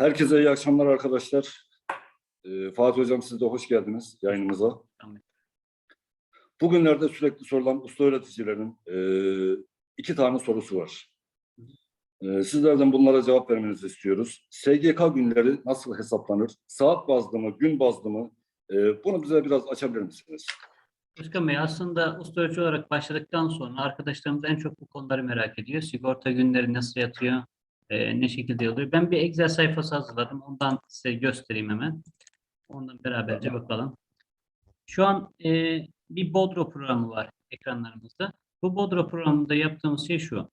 Herkese iyi akşamlar arkadaşlar. Ee, Fatih Hocam siz de hoş geldiniz yayınımıza. Bugünlerde sürekli sorulan usta öğreticilerin e, iki tane sorusu var. E, sizlerden bunlara cevap vermenizi istiyoruz. SGK günleri nasıl hesaplanır? Saat bazlı mı, gün bazlı mı? E, bunu bize biraz açabilir misiniz? Özkan Bey aslında usta ölçü olarak başladıktan sonra arkadaşlarımız en çok bu konuları merak ediyor. Sigorta günleri nasıl yatıyor, e, ne şekilde oluyor. Ben bir Excel sayfası hazırladım. Ondan size göstereyim hemen. Ondan beraberce bakalım. Şu an e, bir Bodro programı var ekranlarımızda. Bu Bodro programında yaptığımız şey şu.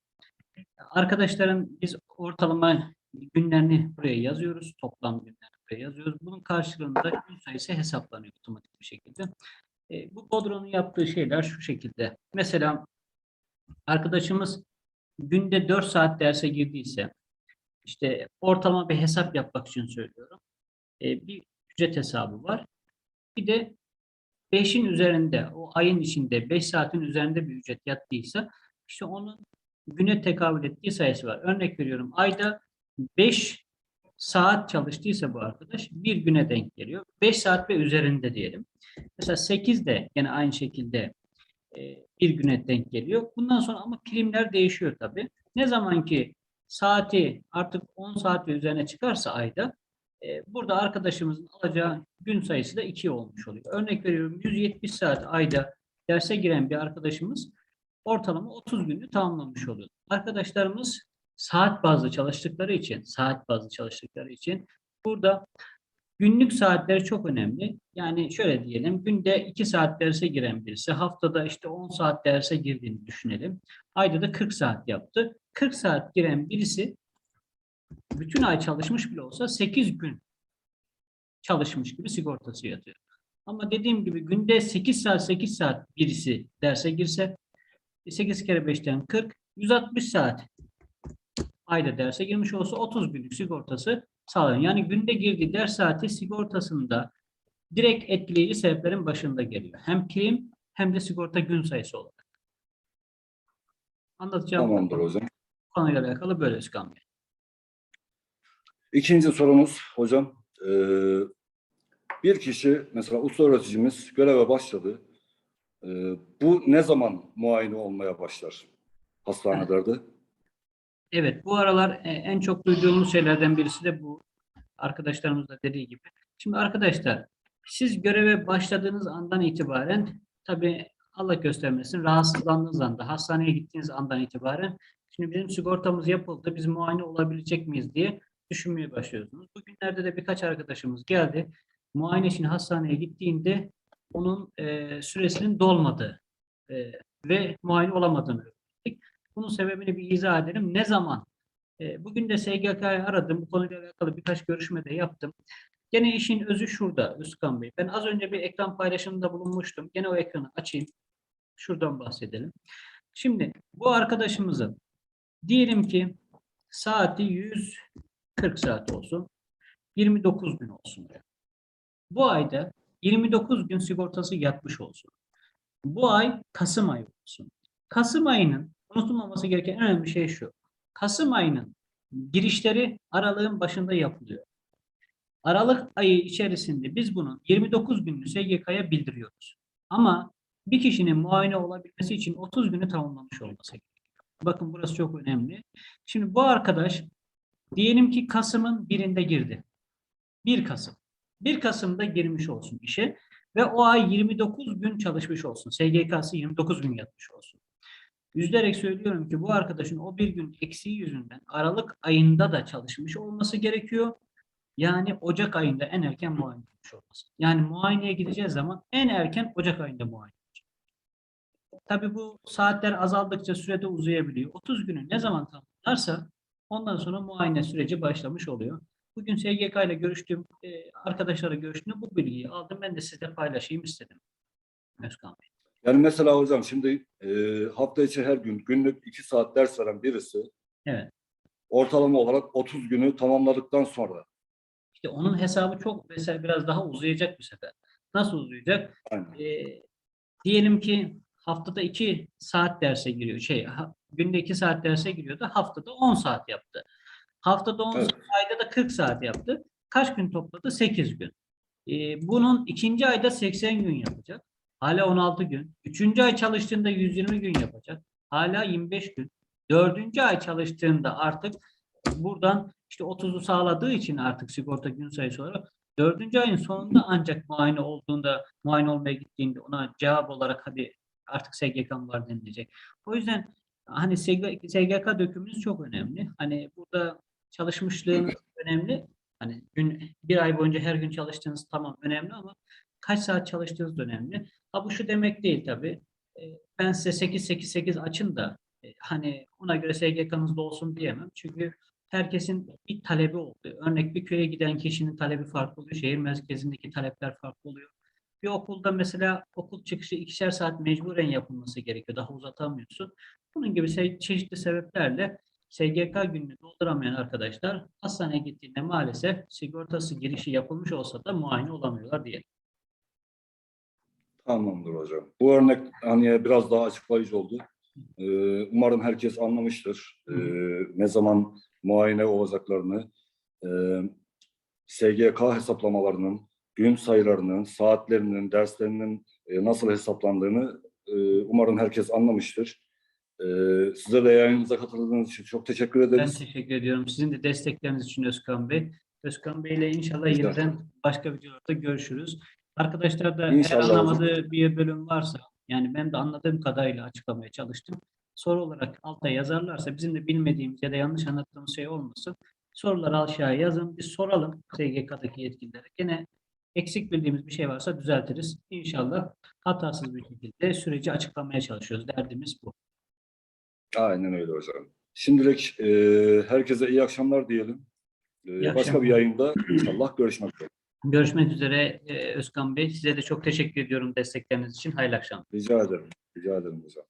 Arkadaşların biz ortalama günlerini buraya yazıyoruz. Toplam günlerini buraya yazıyoruz. Bunun karşılığında gün sayısı hesaplanıyor otomatik bir şekilde. E, bu Bodro'nun yaptığı şeyler şu şekilde. Mesela arkadaşımız günde 4 saat derse girdiyse işte ortalama bir hesap yapmak için söylüyorum. E, bir ücret hesabı var. Bir de 5'in üzerinde o ayın içinde 5 saatin üzerinde bir ücret yattıysa işte onun güne tekabül ettiği sayısı var. Örnek veriyorum ayda 5 saat çalıştıysa bu arkadaş bir güne denk geliyor. 5 saat ve üzerinde diyelim. Mesela 8 de yine aynı şekilde e, bir güne denk geliyor. Bundan sonra ama primler değişiyor tabii. Ne zaman ki saati artık 10 saat üzerine çıkarsa ayda e, burada arkadaşımızın alacağı gün sayısı da 2 olmuş oluyor. Örnek veriyorum 170 saat ayda derse giren bir arkadaşımız ortalama 30 günü tamamlamış oluyor. Arkadaşlarımız saat bazlı çalıştıkları için, saat bazlı çalıştıkları için burada günlük saatleri çok önemli. Yani şöyle diyelim, günde 2 saat derse giren birisi, haftada işte 10 saat derse girdiğini düşünelim. Ayda da 40 saat yaptı. 40 saat giren birisi bütün ay çalışmış bile olsa 8 gün çalışmış gibi sigortası yatıyor. Ama dediğim gibi günde 8 saat 8 saat birisi derse girse 8 kere 5'ten 40 160 saat ayda derse girmiş olsa 30 günlük sigortası sağlanıyor. Yani günde girdiği ders saati sigortasında direkt etkileyici sebeplerin başında geliyor. Hem prim hem de sigorta gün sayısı olarak. Anlatacağım Tamamdır hocam. konuyla alakalı böyle Özkan Bey. İkinci sorumuz hocam. bir kişi mesela usta öğreticimiz göreve başladı. Bu ne zaman muayene olmaya başlar hastanelerde? Evet, bu aralar e, en çok duyduğumuz şeylerden birisi de bu. Arkadaşlarımız da dediği gibi. Şimdi arkadaşlar, siz göreve başladığınız andan itibaren, tabii Allah göstermesin, rahatsızlandığınız anda, hastaneye gittiğiniz andan itibaren, şimdi bizim sigortamız yapıldı, biz muayene olabilecek miyiz diye düşünmeye başlıyorsunuz. Bugünlerde de birkaç arkadaşımız geldi. Muayene için hastaneye gittiğinde onun e, süresinin dolmadığı e, ve muayene olamadığını. Bunun sebebini bir izah edelim. Ne zaman? E, bugün de SGK'yı aradım. Bu konuyla alakalı birkaç görüşme de yaptım. Gene işin özü şurada Özkan Bey. Ben az önce bir ekran paylaşımında bulunmuştum. Gene o ekranı açayım. Şuradan bahsedelim. Şimdi bu arkadaşımızın diyelim ki saati 140 saat olsun. 29 gün olsun. Bu ayda 29 gün sigortası yatmış olsun. Bu ay Kasım ayı olsun. Kasım ayının unutulmaması gereken en önemli şey şu. Kasım ayının girişleri aralığın başında yapılıyor. Aralık ayı içerisinde biz bunun 29 gününü SGK'ya bildiriyoruz. Ama bir kişinin muayene olabilmesi için 30 günü tamamlamış olması gerekiyor. Bakın burası çok önemli. Şimdi bu arkadaş diyelim ki Kasım'ın birinde girdi. 1 Kasım. 1 Kasım'da girmiş olsun işe ve o ay 29 gün çalışmış olsun. SGK'sı 29 gün yatmış olsun. Üzülerek söylüyorum ki bu arkadaşın o bir gün eksiği yüzünden Aralık ayında da çalışmış olması gerekiyor. Yani Ocak ayında en erken muayene olmuş olması. Yani muayeneye gideceğiz zaman en erken Ocak ayında muayene olacak. Tabii bu saatler azaldıkça sürede uzayabiliyor. 30 günü ne zaman tamamlarsa ondan sonra muayene süreci başlamış oluyor. Bugün SGK ile görüştüğüm e, arkadaşlarla görüştüğümde bu bilgiyi aldım. Ben de sizle paylaşayım istedim. Özkan Bey. Yani mesela hocam şimdi e, hafta içi her gün günlük iki saat ders veren birisi Evet. ortalama olarak 30 günü tamamladıktan sonra İşte onun hesabı çok mesela biraz daha uzayacak bu sefer. Nasıl uzayacak? aynen, Ee, diyelim ki haftada 2 saat derse giriyor. Şey, ha- günde 2 saat derse giriyordu. Haftada 10 saat yaptı. Haftada 10 Evet. saat, ayda da 40 saat yaptı. Kaç gün topladı? 8 gün. Ee, bunun ikinci ayda 80 gün yapacak. Hala 16 gün. Üçüncü ay çalıştığında 120 gün yapacak. Hala 25 gün. Dördüncü ay çalıştığında artık buradan işte 30'u sağladığı için artık sigorta gün sayısı olarak dördüncü ayın sonunda ancak muayene olduğunda, muayene olmaya gittiğinde ona cevap olarak hadi artık SGK'm var denilecek. O yüzden hani SG, SGK dökümünüz çok önemli. Hani burada çalışmışlığınız önemli. Hani gün bir ay boyunca her gün çalıştığınız tamam önemli ama kaç saat çalıştığınız da önemli. Ha bu şu demek değil tabii. E, Ben size 8-8-8 açın da e, hani ona göre SGK'nız da olsun diyemem. Çünkü herkesin bir talebi oluyor. Örnek bir köye giden kişinin talebi farklı oluyor. Şehir merkezindeki talepler farklı oluyor. Bir okulda mesela okul çıkışı ikişer saat mecburen yapılması gerekiyor. Daha uzatamıyorsun. Bunun gibi çeşitli sebeplerle SGK gününü dolduramayan arkadaşlar hastaneye gittiğinde maalesef sigortası girişi yapılmış olsa da muayene olamıyorlar diyelim. Tamamdır hocam. Bu örnek hani biraz daha açıklayıcı oldu. Ee, umarım herkes anlamıştır. Ee, ne zaman muayene olacaklarını, e, SGK hesaplamalarının, gün sayılarının, saatlerinin, derslerinin e, nasıl hesaplandığını e, umarım herkes anlamıştır. E, size de yayınımıza katıldığınız için çok teşekkür Ben ederiz. teşekkür ediyorum. Sizin de destekleriniz için Özkan Bey. Özkan Bey ile inşallah yeniden başka videolarda görüşürüz. Arkadaşlar da İnşallah hocam. anlamadığı bir bölüm varsa yani ben de anladığım kadarıyla açıklamaya çalıştım. Soru olarak alta yazarlarsa bizim de bilmediğimiz ya da yanlış anlattığımız şey olmasın. Soruları aşağıya yazın. Biz soralım SGK'daki yetkililere. Gene eksik bildiğimiz bir şey varsa düzeltiriz. İnşallah hatasız bir şekilde süreci açıklamaya çalışıyoruz. Derdimiz bu. Aynen öyle hocam. Şimdilik e, herkese iyi akşamlar diyelim. E, İyi başka akşamlar. bir yayında inşallah görüşmek üzere. Görüşmek üzere e, Özkan Bey. Size de çok teşekkür ediyorum destekleriniz için. Hayırlı akşamlar. Rica ederim. Rica ederim hocam.